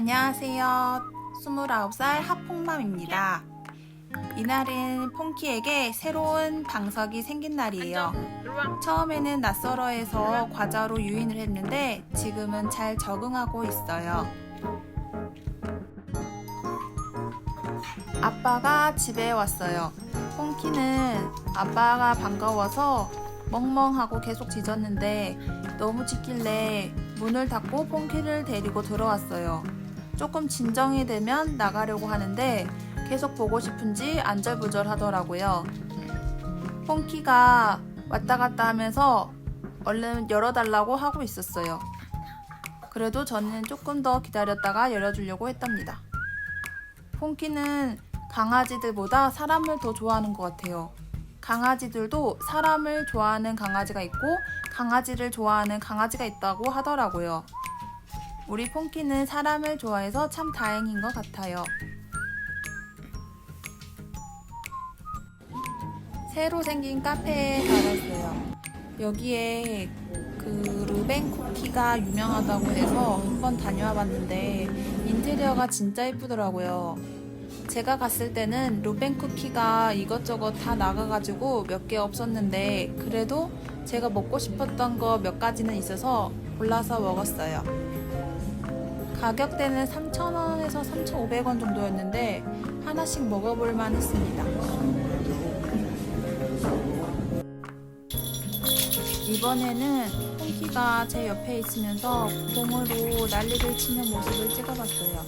안녕하세요. 29살 하퐁맘입니다. 이날은 퐁키에게 새로운 방석이 생긴 날이에요. 처음에는 낯설어 해서 과자로 유인을 했는데 지금은 잘 적응하고 있어요. 아빠가 집에 왔어요. 퐁키는 아빠가 반가워서 멍멍하고 계속 짖었는데 너무 짖길래 문을 닫고 퐁키를 데리고 들어왔어요. 조금 진정이 되면 나가려고 하는데 계속 보고 싶은지 안절부절 하더라고요. 퐁키가 왔다 갔다 하면서 얼른 열어달라고 하고 있었어요. 그래도 저는 조금 더 기다렸다가 열어주려고 했답니다. 퐁키는 강아지들보다 사람을 더 좋아하는 것 같아요. 강아지들도 사람을 좋아하는 강아지가 있고 강아지를 좋아하는 강아지가 있다고 하더라고요. 우리 퐁키는 사람을 좋아해서 참 다행인 것 같아요. 새로 생긴 카페에 가봤어요. 여기에 그 루벤 쿠키가 유명하다고 해서 한번 다녀와 봤는데 인테리어가 진짜 예쁘더라고요. 제가 갔을 때는 루벤 쿠키가 이것저것 다 나가가지고 몇 개 없었는데 그래도 제가 먹고 싶었던 거 몇 가지는 있어서 골라서 먹었어요. 가격대는 3,000원에서 3,500원 정도였는데 하나씩 먹어볼만 했습니다. 이번에는 퐁키가 제 옆에 있으면서 공으로 난리를 치는 모습을 찍어봤어요.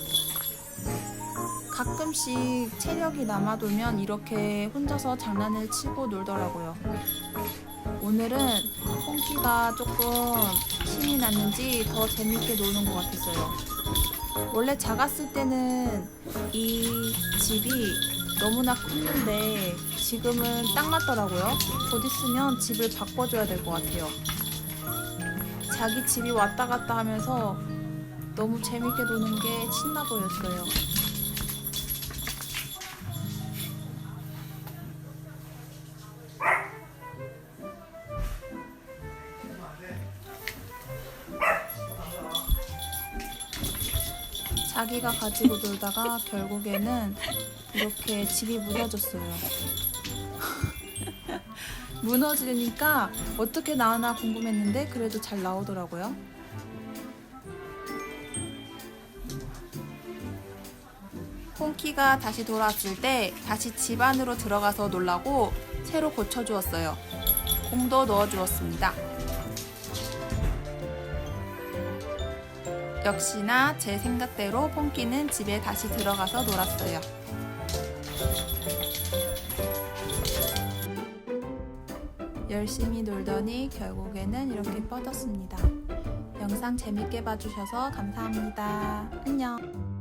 가끔씩 체력이 남아돌면 이렇게 혼자서 장난을 치고 놀더라고요. 오늘은 퐁키가 조금 힘이 났는지 더 재밌게 노는 것 같았어요. 원래 작았을 때는 이 집이 너무나 컸는데 지금은 딱 맞더라고요. 곧 있으면 집을 바꿔줘야 될 것 같아요. 자기 집이 왔다 갔다 하면서 너무 재밌게 노는 게 신나 보였어요. 자기가 가지고 놀다가 결국에는 이렇게 집이 무너졌어요. 무너지니까 어떻게 나오나 궁금했는데 그래도 잘 나오더라고요. 폰키가 다시 돌아왔을 때 다시 집 안으로 들어가서 놀라고 새로 고쳐주었어요. 공도 넣어주었습니다. 역시나 제 생각대로 폰키는 집에 다시 들어가서 놀았어요. 열심히 놀더니 결국에는 이렇게 뻗었습니다. 영상 재밌게 봐주셔서 감사합니다. 안녕.